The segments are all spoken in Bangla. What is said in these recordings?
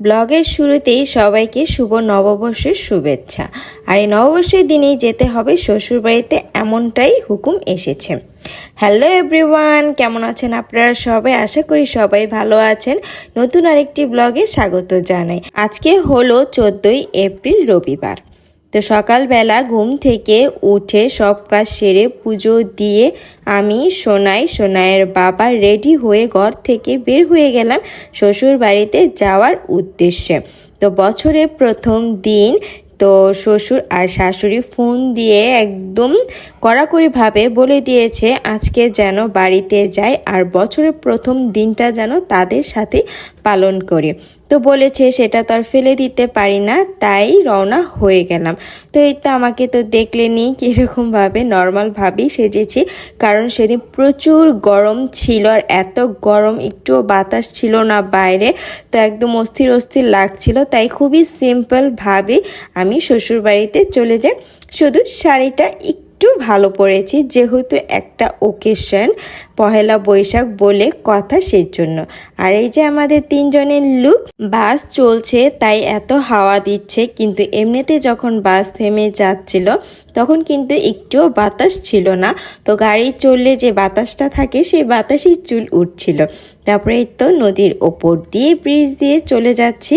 ব্লগের শুরুতেই সবাইকে শুভ নববর্ষের শুভেচ্ছা। আর এই নববর্ষের দিনেই যেতে হবে, শ্বশুরবাড়িতে এমনটাই হুকুম এসেছে। হ্যালো এভরিওয়ান কেমন আছেন আপনারা সবাই? আশা করি সবাই ভালো আছেন। নতুন আরেকটি ব্লগে স্বাগত জানাই। আজকে হলো চোদ্দোই এপ্রিল রবিবার। তো সকালবেলা ঘুম থেকে উঠে সব কাজ সেরে পুজো দিয়ে আমি সোনাই সোনাইয়ের বাবা রেডি হয়ে ঘর থেকে বের হয়ে গেলাম শ্বশুর বাড়িতে যাওয়ার উদ্দেশ্যে। তো বছরের প্রথম দিন তো শ্বশুর আর শাশুড়ি ফোন দিয়ে একদম কড়াকড়িভাবে বলে দিয়েছে, আজকে যেন বাড়িতে যায় আর বছরের প্রথম দিনটা যেন তাদের সাথে পালন করি। তো বলেছে, সেটা তো আর ফেলে দিতে পারি না, তাই রওনা হয়ে গেলাম। তো এই তো আমাকে তো দেখলেনি কীরকমভাবে নর্মালভাবেই সেজেছি। কারণ সেদিন প্রচুর গরম ছিল আর এত গরম, একটুও বাতাস ছিল না বাইরে। তো একদম অস্থির অস্থির লাগছিল। তাই খুবই সিম্পলভাবে আমি শ্বশুরবাড়িতে চলে যাই। শুধু শাড়িটা একটু ভালো পরেছি, যেহেতু একটা ওকেশন পহেলা বৈশাখ বলে কথা সেই জন্য আর এই যে আমাদের তিনজনের লুক বাস চলছে, তাই এত হাওয়া দিচ্ছে। কিন্তু এমনিতে যখন বাস থেমে যাচ্ছিল, তখন কিন্তু একটুও বাতাস ছিল না। তো গাড়ি চললে যে বাতাসটা থাকে, সেই বাতাসই চুল উঠছিল। তারপরে তো নদীর ওপর দিয়ে ব্রিজ দিয়ে চলে যাচ্ছি।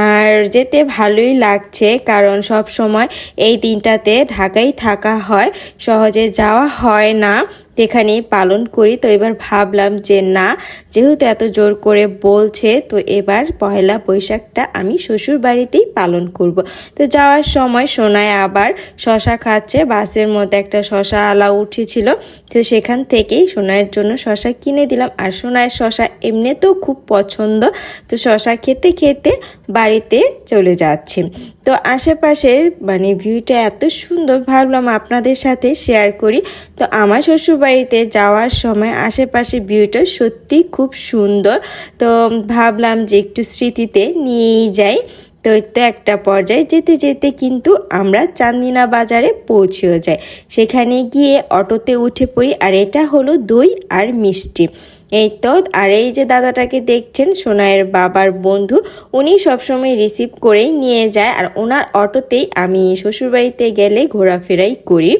আর যেতে ভালোই লাগছে, কারণ সব সময় এই দিনটাতে ঢাকাই থাকা হয়, সহজে যাওয়া হয় না। এখানেই পালন করি। তো এবার ভাবলাম যে না, যেহেতু এত জোর করে বলছে, তো এবার পয়লা বৈশাখটা আমি শ্বশুর বাড়িতেই পালন করব। তো যাওয়ার সময় সোনায় আবার শশা খাচ্ছে, বাসের মধ্যে একটা শশা আলা উঠেছিল, তো সেখান থেকেই সোনায়ের জন্য শশা কিনে দিলাম। আর সোনায়ের শশা এমনিতেও খুব পছন্দ, তো শশা খেতে খেতে বাড়িতে চলে যাচ্ছে। তো আশেপাশে মানে ভিউটা এত সুন্দর, ভাবলাম আপনাদের সাথে শেয়ার করি। তো আমার শ্বশুরবাড়িতে যাওয়ার সময় আশেপাশে ভিউটা সত্যি খুব সুন্দর। তো ভাবলাম যে একটু স্মৃতিতে নিয়েই যাই। তো তো একটা পর্যায়ে যেতে যেতে কিন্তু আমরা চান্দিনা বাজারে পৌঁছেও যাই। সেখানে গিয়ে অটোতে উঠে পড়ি, আর এটা হলো দই আর মিষ্টি। এই তো, আর এই যে দাদাটাকে দেখছেন, সোনাইয়ের বাবার বন্ধু, উনি সবসময় রিসিভ করেই নিয়ে যায়, আর ওনার অটোতেই আমি শ্বশুরবাড়িতে গেলে ঘোরাফেরাই করি।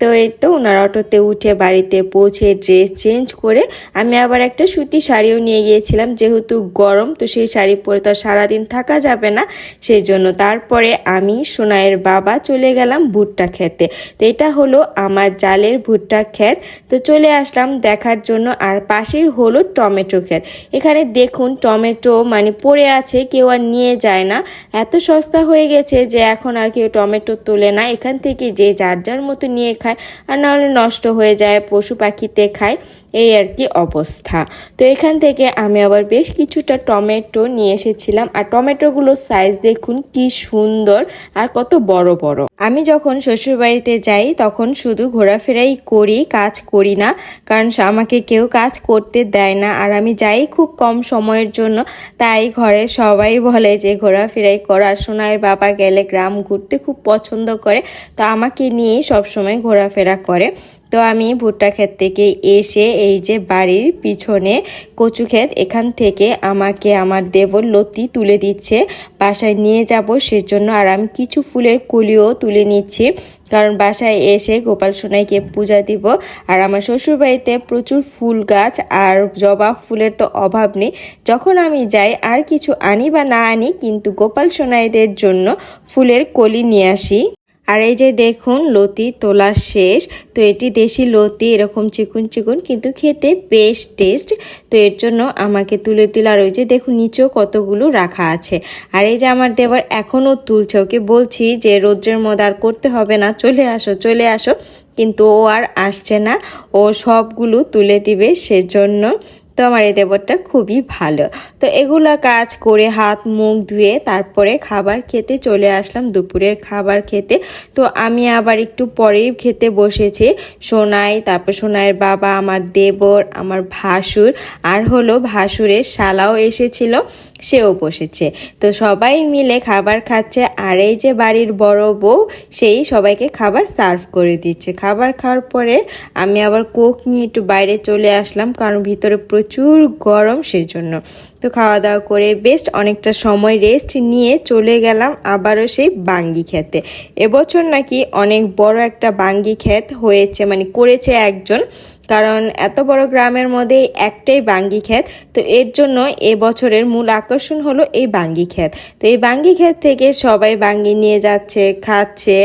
তো এই তো ওনার অটোতে উঠে বাড়িতে পৌঁছে ড্রেস চেঞ্জ করে আমি আবার একটা সুতি শাড়িও নিয়ে গিয়েছিলাম, যেহেতু গরম তো সেই শাড়ি পরে তো সারাদিন থাকা যাবে না। সেই জন্য তারপরে আমি সোনাইয়ের বাবা চলে গেলাম ভুট্টা খেতে। তো এটা হলো আমার জালের ভুট্টা ক্ষেত। তো চলে আসলাম দেখার জন্য আর পাশেই হলো টমেটো ক্ষেত। এখানে দেখুন টমেটো মানে পড়ে আছে, কেউ আর নিয়ে যায় না। এত সস্তা হয়ে গেছে যে এখন আর কেউ টমেটো তোলে না। এখান থেকে যে যার যার মতো নিয়ে খায় আর নাহলে নষ্ট হয়ে যায়, পশু পাখিতে খায়, এই আর কি অবস্থা। তো এখান থেকে আমি আবার বেশ কিছুটা টমেটো নিয়ে এসেছিলাম। আর টমেটোগুলোর সাইজ দেখুন কি সুন্দর আর কত বড় বড়। আমি যখন শ্বশুরবাড়িতে যাই, তখন শুধু ঘোরাফেরাই করি, কাজ করি না। কারণ আমাকে কেউ কাজ করতে দেয় না। আর আমি যাই খুব কম সময়ের জন্য। তাই ঘরে সবাই বলে যে, ঘোরাফেরাই করার সোনার বাবা গেলে গ্রাম ঘুরতে খুব পছন্দ করে। তো আমাকে নিয়ে সবসময় ঘোরাফেরা করে। তো আমি ভুট্টা ক্ষেত থেকে এসে এই যে বাড়ির পিছনে কচু ক্ষেত, এখান থেকে আমাকে আমার দেবর লতি তুলে দিচ্ছে। বাসায় নিয়ে যাব সেজন্য। আর আমি কিছু ফুলের কলিও তুলে নিচ্ছি। কারণ বাসায় এসে গোপাল সোনাইকে পূজা দিব। আর আমার শ্বশুরবাড়িতে প্রচুর ফুল গাছ আর জবা ফুলের তো অভাব নেই। যখন আমি যাই, আর কিছু আনি বা না আনি, কিন্তু গোপাল সোনাইদের জন্য ফুলের কলি নিয়ে আসি। আর এই যে দেখুন, লতি তোলা শেষ। তো এটি দেশি লতি, এরকম চিকুন চিকুন, কিন্তু খেতে বেশ টেস্ট তো এর জন্য আমাকে তুলে দিল। আর ওই যে দেখুন, নিচেও কতগুলো রাখা আছে। আর এই যে আমার দেবার এখনও তুলছে। ওকে বলছি যে, রৌদ্রের মধ্যে আর করতে হবে না। চলে আসো চলে আসো। কিন্তু ও আর আসছে না। ও সবগুলো তুলে দিবে সেজন্য। তো আমার এই দেবরটা খুবই ভালো। তো এগুলা কাজ করে হাত, মুখ ধুয়ে তারপরে খাবার খেতে চলে আসলাম, দুপুরের খাবার খেতে। তো আমি আবার একটু পরেই খেতে বসেছি। সোনাই, তারপর সোনাইয়ের বাবা, আমার দেবর, আমার ভাসুর, আর হলো ভাসুরের শালাও এসেছিল। সেও বসেছে। তো সবাই মিলে খাবার খাচ্ছে আর এই যে বাড়ির বড় বউ, সেই সবাইকে খাবার সার্ভ করে দিচ্ছে। খাবার খাওয়ার পরে আমি আবার কোক নিয়ে একটু বাইরে চলে আসলাম, কারণ ভিতরে প্রচুর গরম সেজন্য। তো খাওয়া দাওয়া করে বেস্ট অনেকটা সময় রেস্ট নিয়ে চলে গেলাম আবারও সেই বাঙ্গি খেতে। এবছর নাকি অনেক বড় একটা বাঙ্গি ক্ষেত হয়েছে মানে করেছে একজন। কারণ এত বড় গ্রামের মধ্যে একটাই বাঙ্গি ক্ষেত, তো এর জন্য বছরের মূল আকর্ষণ হলো এই বাঙ্গি ক্ষেত। তো এই বাঙ্গি ক্ষেত থেকে সবাই বাঙ্গি নিয়ে যাচ্ছে, খাচ্ছে,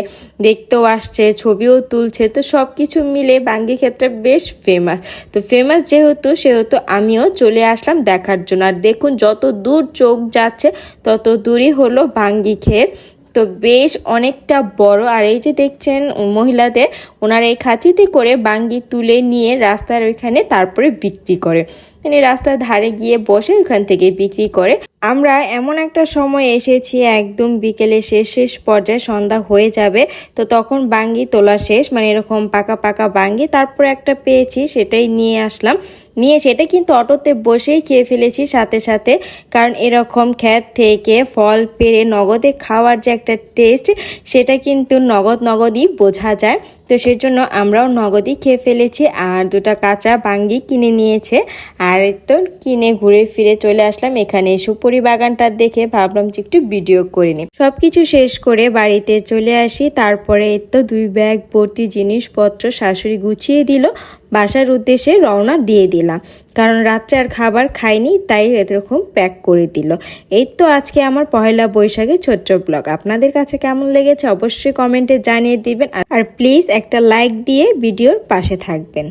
দেখতেও আসছে, ছবিও তুলছে, তো সব কিছু মিলে বাঙ্গি ক্ষেতটা বেশ ফেমাস তো ফেমাস যেহেতু, সেহেতু আমিও চলে আসলাম দেখার জন্য। আর দেখুন, যত দূর চোখ যাচ্ছে, তত দূরই হলো বাঙ্গি ক্ষেত। তো বেশ অনেকটা বড়। আর এই যে দেখছেন মহিলাদের, ওনারা এই খাঁচিতে করে বাঙ্গি তুলে নিয়ে রাস্তার ওইখানে তারপরে বিক্রি করে। মানে রাস্তার ধারে গিয়ে বসে ওখান থেকে বিক্রি করে। আমরা এমন একটা সময় এসেছি, একদম বিকেলে শেষ শেষ পর্যায়ে সন্ধ্যা হয়ে যাবে, তো তখন বাঙ্গি তোলা শেষ মানে এরকম পাকা পাকা বাঙ্গি, তারপর একটা পেয়েছি, সেটাই নিয়ে আসলাম। নিয়ে সেটা কিন্তু অটোতে বসেই খেয়ে ফেলেছি সাথে সাথে, কারণ এরকম ক্ষেত থেকে ফল পেরে নগদে খাওয়ার যে একটা টেস্ট সেটা কিন্তু নগদ, নগদই বোঝা যায়। তো সেই জন্য আমরাও নগদই খেয়ে ফেলেছি আর দুটা কাঁচা বাঙ্গি কিনে নিয়েছে। আর তো কিনে ঘুরে ফিরে চলে আসলাম। এখানে সুপুরি বাগানটা দেখে ভাবলাম যে একটু ভিডিও করে নিই। সব কিছু শেষ করে বাড়িতে চলে আসি। তারপরে তো দুই ব্যাগ ভর্তি জিনিসপত্র শাশুড়ি গুছিয়ে দিল। বাসার উদ্দেশ্যে রওনা দিয়ে দিলাম। কারণ রাত্রে আর খাবার খাইনি, তাই এরকম প্যাক করে দিল। এই তো আজকে আমার পহেলা বৈশাখে ছোট্ট ব্লগ আপনাদের কাছে কেমন লেগেছে অবশ্যই কমেন্টে জানিয়ে দিবেন। আর প্লিজ একটা লাইক দিয়ে ভিডিওর পাশে থাকবেন।